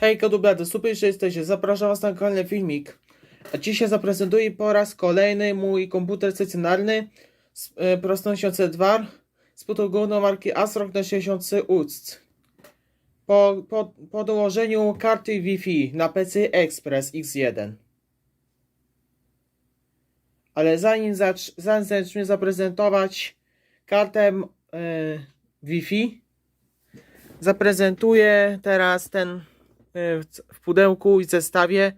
Hejka, dublady, super, że jesteście. Zapraszam was na kolejny filmik. A dzisiaj zaprezentuję po raz kolejny mój komputer stacjonarny z e, prostą 2 z podłogą marki ASRock na 60 UCC. Po, po, po dołożeniu karty Wi-Fi na PC Express X1. Ale zanim, zacz, zanim zacznę zaprezentować kartę e, Wi-Fi, zaprezentuję teraz ten w w pudełku i zestawie.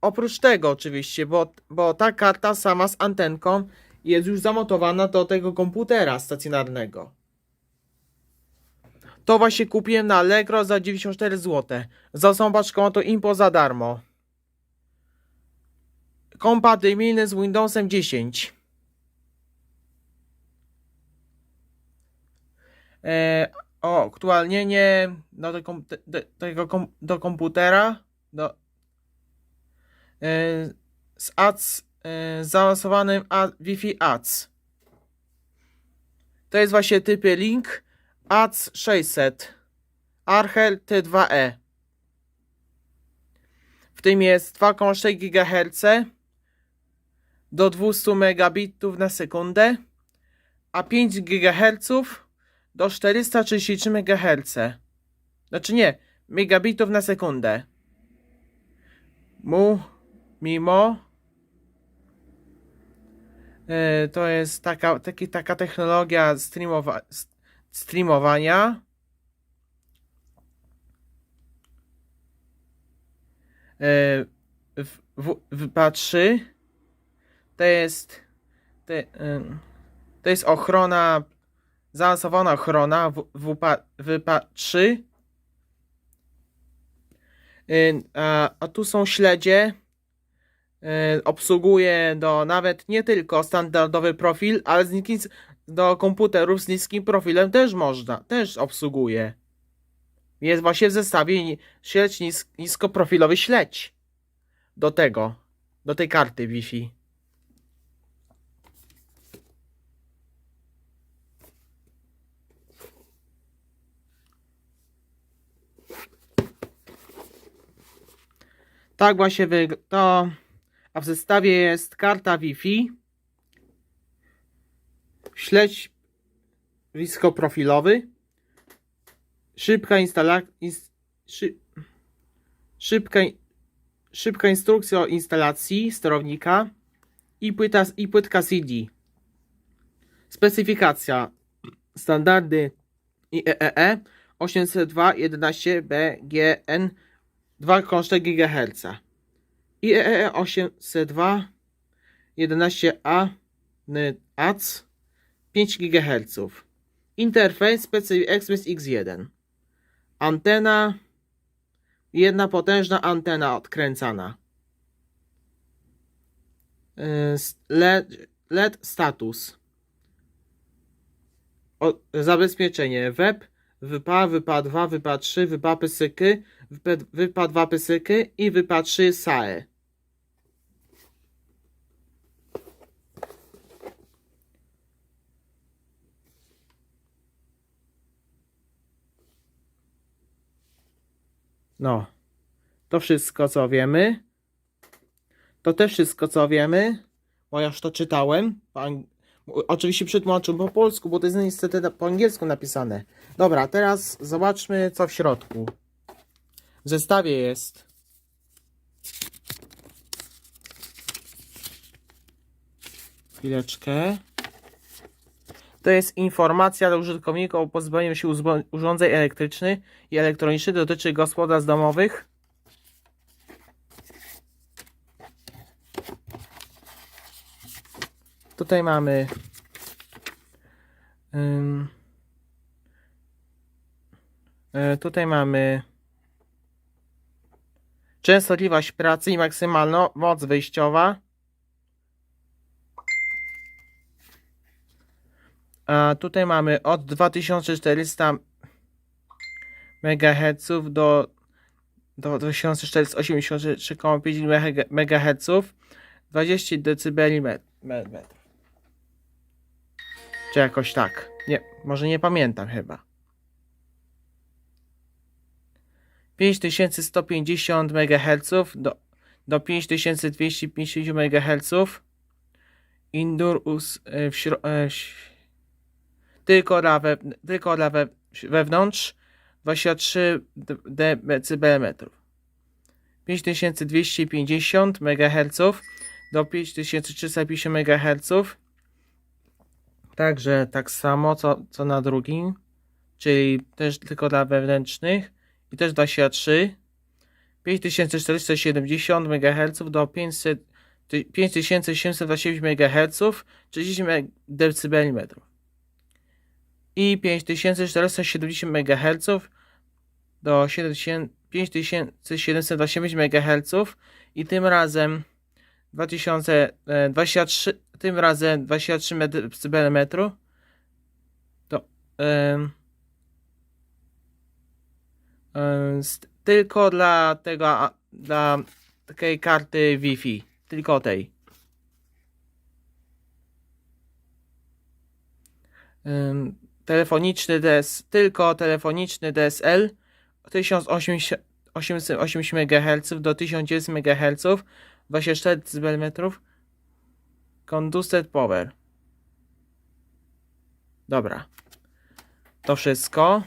Oprócz tego oczywiście, bo, bo ta karta sama z antenką jest już zamontowana do tego komputera stacjonarnego. To właśnie kupiłem na Allegro za 94 zł. Za osobą paczką to impo za darmo. Kompatybilny z Windowsem 10. E, o, aktualnienie do, kom- do, tego do komputera do, e, z ADS z zaawansowanym A, Wi-Fi ADS. To jest właśnie typy Link ADS 600 Archel T2E. W tym jest 2,6 GHz do 200 megabitów na sekundę, a 5 GHz do 433 MHz. Znaczy nie, megabitów na sekundę. Mu, mimo, e, to jest taka, taki, taka technologia streamowa, streamowania. E, w, w, WPA3 to jest to, to jest ochrona zaawansowana ochrona w- WPA, WPA3 Y, a, a tu są śledzie y, obsługuje do nawet nie tylko standardowy profil, ale z niskim, do komputerów z niskim profilem też można, też obsługuje. Jest właśnie w zestawie śledź nis, niskoprofilowy śledź do tego, do tej karty Wi-Fi. Tak właśnie. To, a w zestawie jest karta Wi-Fi, śledź niskoprofilowy, szybka instalacja, szy, szybka, szybka instrukcja o instalacji sterownika i, płyta, i płytka CD. Specyfikacja standardy IEEE 802.11bgn 2,4 GHz. IEEE 802 11A AC 5 GHz. Interfejs PCI Express X1. Antena jedna potężna antena odkręcana. Yy, LED, LED status. O, zabezpieczenie web, WPA, WPA 2, WPA 3, WPA pysyky, WPA 2 pysyky i WPA 3 SAE. No, to wszystko co wiemy. To też wszystko co wiemy, bo ja już to czytałem. Oczywiście przetłumaczyłem po polsku, bo to jest niestety po angielsku napisane. Dobra, teraz zobaczmy co w środku. W zestawie jest chwileczkę. To jest informacja dla użytkowników o pozbawieniu się urządzeń elektrycznych i elektronicznych. Dotyczy gospodarstw domowych. Tutaj mamy e, tutaj mamy częstotliwość pracy i maksymalną moc wyjściowa. A tutaj mamy od 2400 MHz do, do 2483,5 MHz 20 dB met, met, metrów. Czy jakoś tak. Nie, może nie pamiętam chyba. 5150 MHz do, do 5250 MHz. Indoor us, e, w śro, e, ś- tylko dla, we, tylko dla we, wewnątrz 23 dB. 5250 MHz do 5350 MHz. Także tak samo co, co na drugim, czyli też tylko dla wewnętrznych i też dla siatrzy. 5470 MHz do 500, ty- 5729 MHz, 30 dB. I 5470 MHz do 7000 5729 MHz i tym razem 2023 tym razem 23 dB to st- tylko dla tego dla takiej karty Wi-Fi. Tylko tej. Telefoniczny DS tylko telefoniczny DSL 1880 MHz do 1900 MHz 24 dB Conducted Power. Dobra. To wszystko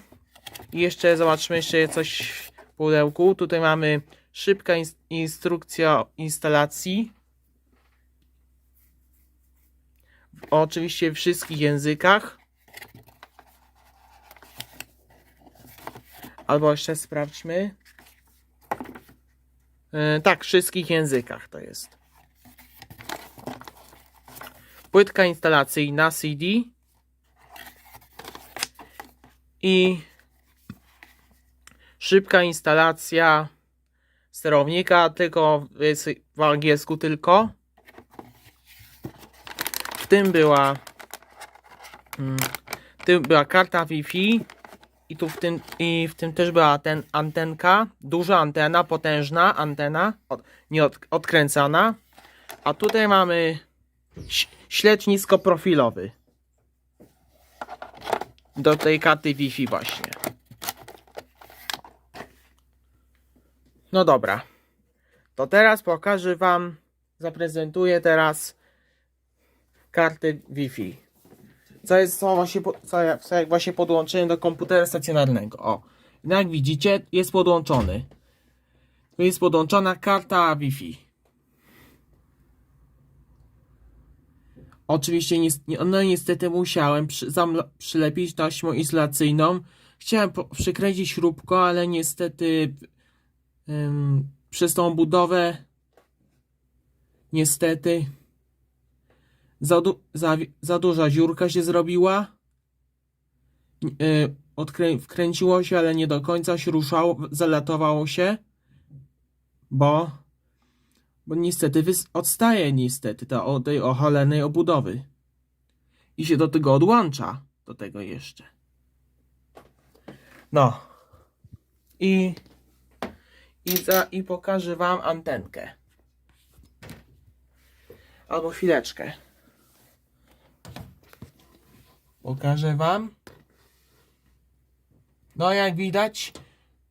I jeszcze zobaczmy jeszcze coś w pudełku Tutaj mamy szybka ins- instrukcja instalacji Oczywiście w wszystkich językach Albo jeszcze sprawdźmy. Yy, tak, w wszystkich językach to jest. Płytka instalacyjna CD i szybka instalacja sterownika, tylko jest w angielsku tylko. W tym była mm, w tym była karta Wi-Fi i tu w tym, i w tym też była ten antenka, duża antena, potężna antena, od, nie od, odkręcana. A tutaj mamy śledź niskoprofilowy. Do tej karty Wi-Fi właśnie. No dobra. To teraz pokażę wam, zaprezentuję teraz karty Wi-Fi co jest co właśnie, co, co jak właśnie podłączyłem do komputera stacjonarnego. O, No jak widzicie, jest podłączony. Tu jest podłączona karta Wi-Fi. Oczywiście, no niestety musiałem przy, przylepić taśmą izolacyjną. Chciałem przykręcić śrubko, ale niestety przez tą budowę niestety za, du- za, za duża dziurka się zrobiła. Yy, wkręciło się, ale nie do końca się ruszało, zalatowało się, bo, bo niestety odstaje niestety ta, od tej ocholenej obudowy. I się do tego odłącza, do tego jeszcze. No. I, i, za, i pokażę wam antenkę. Albo chwileczkę. Pokażę wam. No jak widać,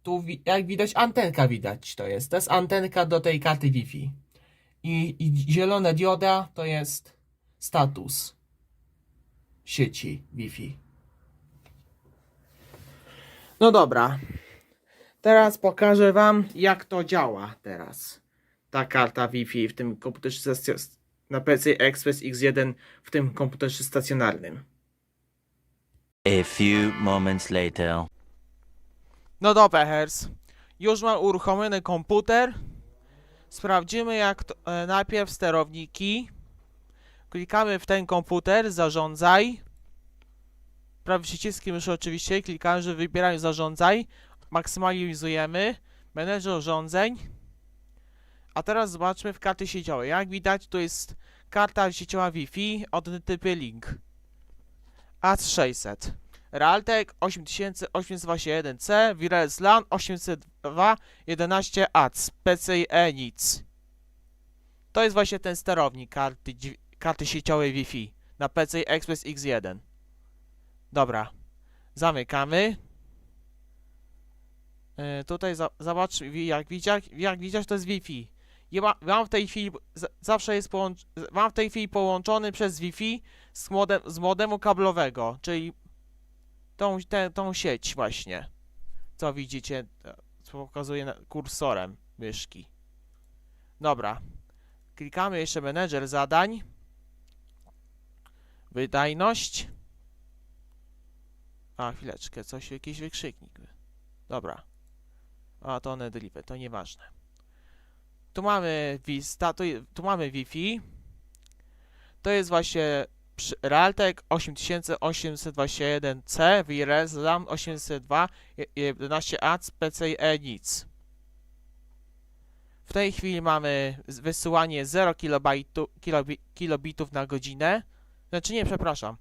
tu jak widać antenka widać to jest. To jest antenka do tej karty Wi-Fi. I, I zielona dioda to jest status sieci Wi-Fi. No dobra. Teraz pokażę wam jak to działa teraz. Ta karta Wi-Fi w tym komputerze na PC Express X1 w tym komputerze stacjonarnym. A few moments later. No dobra, Hers. Już mam uruchomiony komputer. Sprawdzimy jak to, e, najpierw sterowniki. Klikamy w ten komputer, zarządzaj. Prawym przyciskiem już oczywiście klikamy, że wybieramy zarządzaj. Maksymalizujemy. Menedżer urządzeń. A teraz zobaczmy w karty sieciowej. Jak widać tu jest karta sieciowa Wi-Fi od typy Link. AS600. Realtek 8821C, Wireless LAN 802 11 AC, PCIe nic. To jest właśnie ten sterownik karty, karty sieciowej Wi-Fi na PCI Express X1. Dobra, zamykamy. E, tutaj za, zobacz, jak widzisz, jak widzisz, to jest Wi-Fi. Ja ma, mam w tej chwili, zawsze jest połącz, mam w tej chwili połączony przez Wi-Fi z, modem, z modemu kablowego, czyli tą, tę- tą sieć właśnie, co widzicie, e, na, kursorem myszki. Dobra, klikamy jeszcze menedżer zadań, wydajność, a chwileczkę, coś, jakiś wykrzyknik. Dobra. A to Nedlive, to nieważne. Tu mamy Vista, tu, tu mamy Wi-Fi. To jest właśnie Realtek 8821C, VRS RAM 802, je- 11A, PCIe nic. W tej chwili mamy wysyłanie 0 kilobajtu, kilobi, kilobitów na godzinę. Znaczy nie, przepraszam.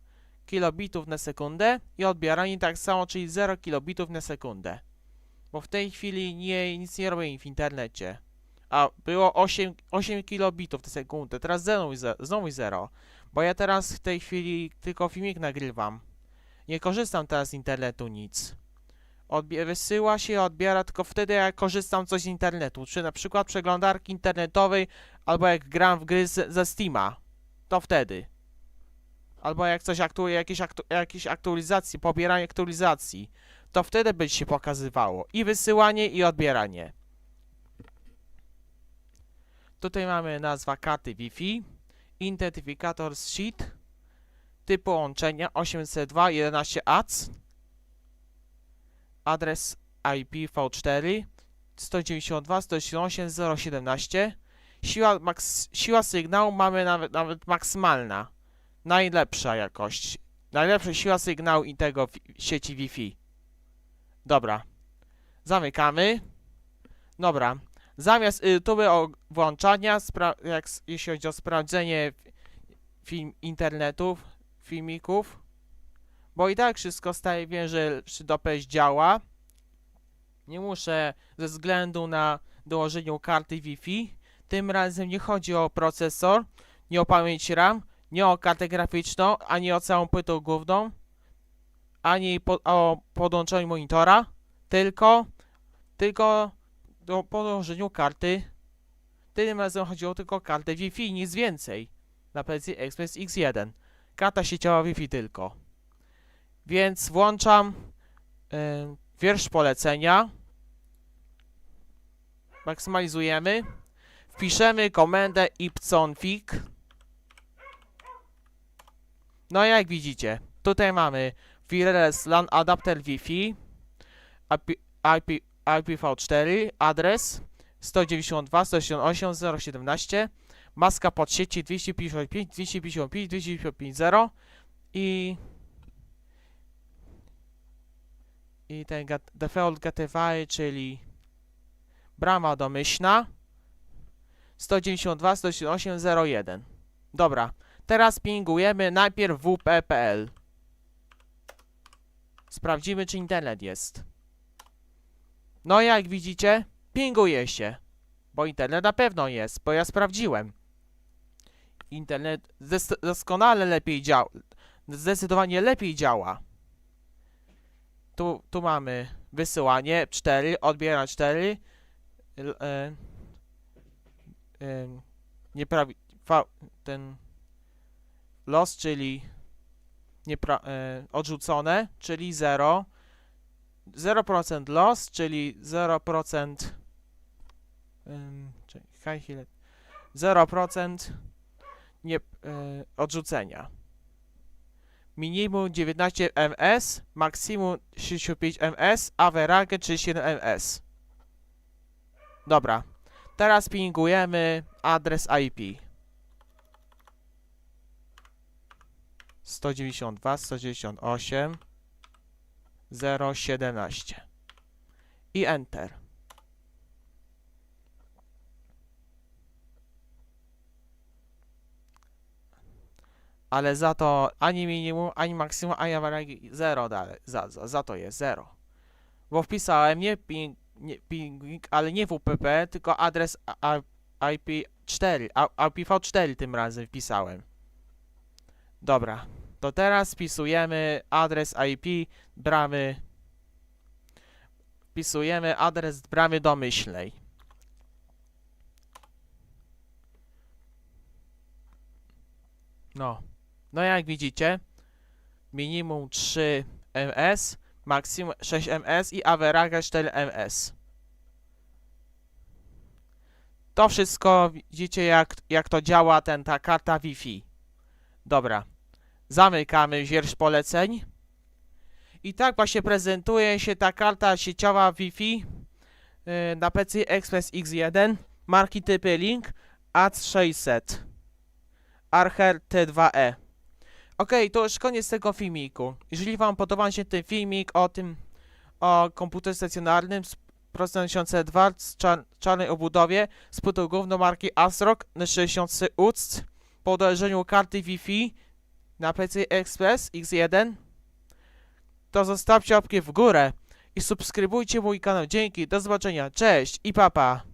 Kilobitów na sekundę i odbieranie tak samo, czyli 0 kilobitów na sekundę. Bo w tej chwili nie, nic nie robię w internecie. A było 8, 8 kilobitów na sekundę, teraz znowu, znowu 0. Bo ja teraz w tej chwili tylko filmik nagrywam. Nie korzystam teraz z internetu nic. Odbie wysyła się, odbiera tylko wtedy jak korzystam coś z internetu, czy na przykład przeglądarki internetowej, albo jak gram w gry z, ze Steama. To wtedy. Albo jak coś aktu jakieś, aktu jakieś aktualizacji, pobieranie aktualizacji to wtedy będzie się pokazywało i wysyłanie i odbieranie. Tutaj mamy nazwa karty Wi-Fi, identyfikator sheet, typ połączenia 802.11ac, adres IPv4 192.168.017, siła, siła sygnału mamy nawet, nawet maksymalna, najlepsza jakość, najlepsza siła sygnału i tego sieci Wi-Fi. Dobra. Zamykamy. Dobra. Zamiast y, tuby włączania, jak, jeśli chodzi o sprawdzenie fi- film internetów, filmików, bo i tak wszystko staje, wiem, że przy DOPES działa. Nie muszę ze względu na dołożeniu karty Wi-Fi. Tym razem nie chodzi o procesor, nie o pamięć RAM, nie o kartę graficzną, ani o całą płytę główną ani po, o podłączeniu monitora, tylko, tylko do podłożeniu karty. Tym razem chodziło tylko o kartę Wi-Fi, nic więcej. Na PCI Express X1. Karta sieciowa Wi-Fi tylko. Więc włączam y, wiersz polecenia. Maksymalizujemy. Wpiszemy komendę ipconfig. No jak widzicie, tutaj mamy wireless LAN adapter Wi-Fi IP, IP, IPv4 adres 192.168.017 maska pod sieci 255 255 255.0 i i ten default gateway, czyli brama domyślna 192.168.0.1 dobra, teraz pingujemy najpierw wp.pl Sprawdzimy, czy internet jest. No jak widzicie, pinguje się. Bo internet na pewno jest, bo ja sprawdziłem. Internet doskonale lepiej działa. Zdecydowanie lepiej działa. Tu, tu mamy wysyłanie 4, odbiera 4. L- e, em, nieprawi- ten los, czyli niepra- e, odrzucone, czyli 0. 0% loss, czyli 0% ym, czekaj chwilę. 0% nie, e, odrzucenia. Minimum 19 ms, maksimum 65 ms, average 37 ms. Dobra. Teraz pingujemy adres IP. 192, 198, 017 i Enter. Ale za to ani minimum, ani maksimum, ani average 0 dalej. Za, za, za to jest 0. Bo wpisałem nie ping, nie ping, ale nie WPP, tylko adres a- a- IP4, a- IPv4 tym razem wpisałem. Dobra, to teraz wpisujemy adres IP bramy wpisujemy adres bramy domyślnej. No. No jak widzicie, minimum 3 ms, maksimum 6 ms i average 4 ms. To wszystko widzicie jak, jak to działa ten, ta karta Wi-Fi. Dobra. Zamykamy wiersz poleceń. I tak właśnie prezentuje się ta karta sieciowa Wi-Fi yy, na PC Express X1 marki typy Link AT600 Archer T2E. Ok, to już koniec tego filmiku. Jeżeli Wam podoba się ten filmik o tym, o komputerze stacjonarnym z Pro 2002 z czar czarnej obudowie z płytą główną marki ASRock na 63 UCC po uderzeniu karty Wi-Fi na PC Express X1 to zostawcie łapkę w górę i subskrybujcie mój kanał. Dzięki, do zobaczenia, cześć i papa.